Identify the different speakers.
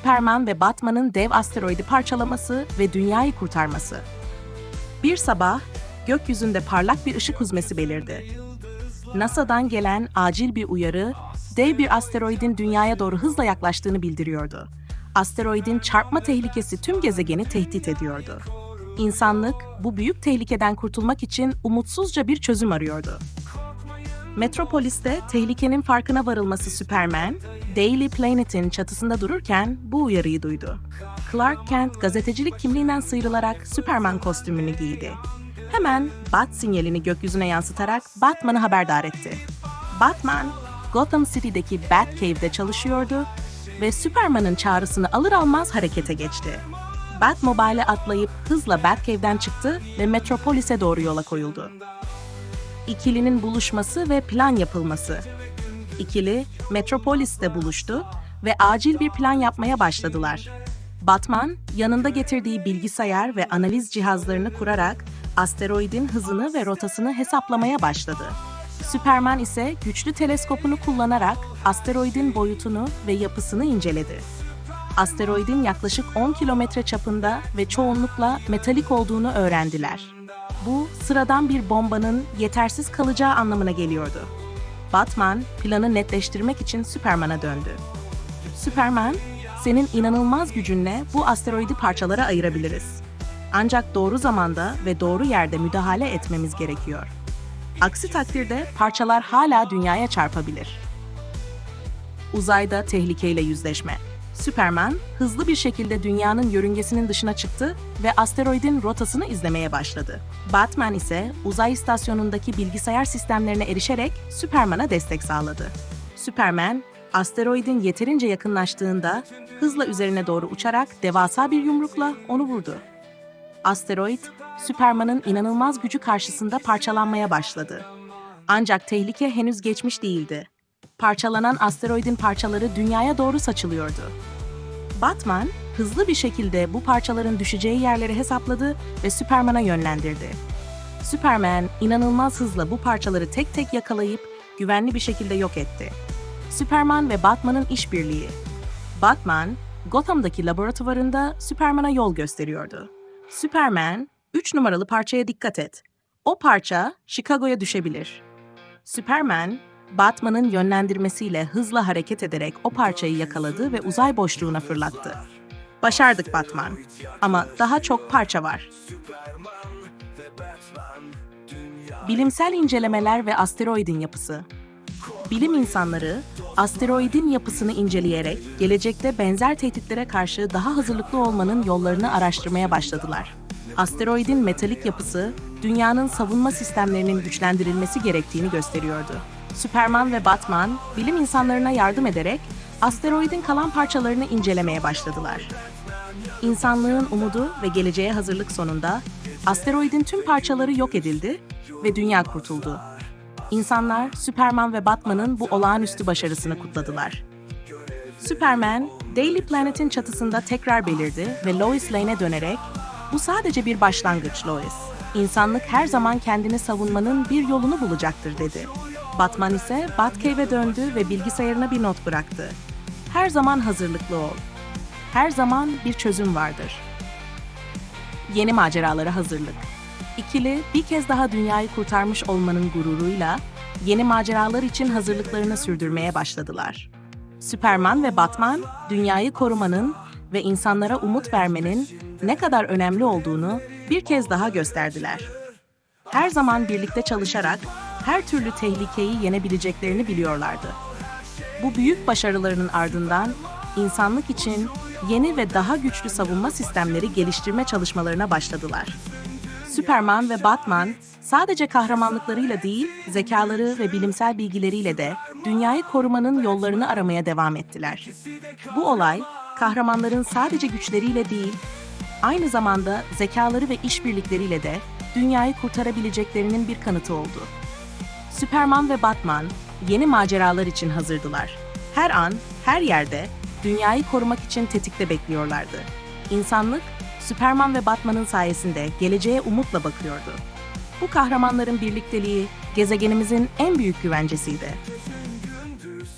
Speaker 1: Superman ve Batman'ın dev asteroidi parçalaması ve dünyayı kurtarması. Bir sabah gökyüzünde parlak bir ışık huzmesi belirdi. NASA'dan gelen acil bir uyarı, dev bir asteroidin dünyaya doğru hızla yaklaştığını bildiriyordu. Asteroidin çarpma tehlikesi tüm gezegeni tehdit ediyordu. İnsanlık bu büyük tehlikeden kurtulmak için umutsuzca bir çözüm arıyordu. Metropolis'te tehlikenin farkına varılması Superman, Daily Planet'in çatısında dururken bu uyarıyı duydu. Clark Kent gazetecilik kimliğinden sıyrılarak Superman kostümünü giydi. Hemen Bat sinyalini gökyüzüne yansıtarak Batman'ı haberdar etti. Batman, Gotham City'deki Batcave'de çalışıyordu ve Superman'ın çağrısını alır almaz harekete geçti. Batmobile'e atlayıp hızla Batcave'den çıktı ve Metropolis'e doğru yola koyuldu ikilinin buluşması ve plan yapılması. İkili Metropolis'te buluştu ve acil bir plan yapmaya başladılar. Batman, yanında getirdiği bilgisayar ve analiz cihazlarını kurarak asteroidin hızını ve rotasını hesaplamaya başladı. Superman ise güçlü teleskopunu kullanarak asteroidin boyutunu ve yapısını inceledi. Asteroidin yaklaşık 10 kilometre çapında ve çoğunlukla metalik olduğunu öğrendiler. Bu, sıradan bir bombanın yetersiz kalacağı anlamına geliyordu. Batman, planı netleştirmek için Superman'a döndü. Superman, senin inanılmaz gücünle bu asteroidi parçalara ayırabiliriz. Ancak doğru zamanda ve doğru yerde müdahale etmemiz gerekiyor. Aksi takdirde parçalar hala dünyaya çarpabilir. Uzayda tehlikeyle yüzleşme. Superman hızlı bir şekilde dünyanın yörüngesinin dışına çıktı ve asteroidin rotasını izlemeye başladı. Batman ise uzay istasyonundaki bilgisayar sistemlerine erişerek Superman'a destek sağladı. Superman, asteroidin yeterince yakınlaştığında hızla üzerine doğru uçarak devasa bir yumrukla onu vurdu. Asteroid, Superman'ın inanılmaz gücü karşısında parçalanmaya başladı. Ancak tehlike henüz geçmiş değildi. Parçalanan asteroidin parçaları dünyaya doğru saçılıyordu. Batman, hızlı bir şekilde bu parçaların düşeceği yerleri hesapladı ve Superman'a yönlendirdi. Superman, inanılmaz hızla bu parçaları tek tek yakalayıp güvenli bir şekilde yok etti. Superman ve Batman'ın işbirliği. Batman, Gotham'daki laboratuvarında Superman'a yol gösteriyordu. Superman, 3 numaralı parçaya dikkat et. O parça Chicago'ya düşebilir. Superman, Batman'ın yönlendirmesiyle hızla hareket ederek o parçayı yakaladı ve uzay boşluğuna fırlattı. Başardık Batman. Ama daha çok parça var. Bilimsel incelemeler ve asteroidin yapısı. Bilim insanları asteroidin yapısını inceleyerek gelecekte benzer tehditlere karşı daha hazırlıklı olmanın yollarını araştırmaya başladılar. Asteroidin metalik yapısı dünyanın savunma sistemlerinin güçlendirilmesi gerektiğini gösteriyordu. Superman ve Batman bilim insanlarına yardım ederek asteroidin kalan parçalarını incelemeye başladılar. İnsanlığın umudu ve geleceğe hazırlık sonunda asteroidin tüm parçaları yok edildi ve dünya kurtuldu. İnsanlar Superman ve Batman'ın bu olağanüstü başarısını kutladılar. Superman, Daily Planet'in çatısında tekrar belirdi ve Lois Lane'e dönerek "Bu sadece bir başlangıç Lois. İnsanlık her zaman kendini savunmanın bir yolunu bulacaktır." dedi. Batman ise Batcave'e döndü ve bilgisayarına bir not bıraktı. Her zaman hazırlıklı ol. Her zaman bir çözüm vardır. Yeni maceralara hazırlık. İkili bir kez daha dünyayı kurtarmış olmanın gururuyla yeni maceralar için hazırlıklarını sürdürmeye başladılar. Superman ve Batman dünyayı korumanın ve insanlara umut vermenin ne kadar önemli olduğunu bir kez daha gösterdiler. Her zaman birlikte çalışarak her türlü tehlikeyi yenebileceklerini biliyorlardı. Bu büyük başarılarının ardından insanlık için yeni ve daha güçlü savunma sistemleri geliştirme çalışmalarına başladılar. Superman ve Batman sadece kahramanlıklarıyla değil, zekaları ve bilimsel bilgileriyle de dünyayı korumanın yollarını aramaya devam ettiler. Bu olay, kahramanların sadece güçleriyle değil, aynı zamanda zekaları ve işbirlikleriyle de dünyayı kurtarabileceklerinin bir kanıtı oldu. Superman ve Batman yeni maceralar için hazırdılar. Her an, her yerde dünyayı korumak için tetikte bekliyorlardı. İnsanlık, Superman ve Batman'ın sayesinde geleceğe umutla bakıyordu. Bu kahramanların birlikteliği gezegenimizin en büyük güvencesiydi.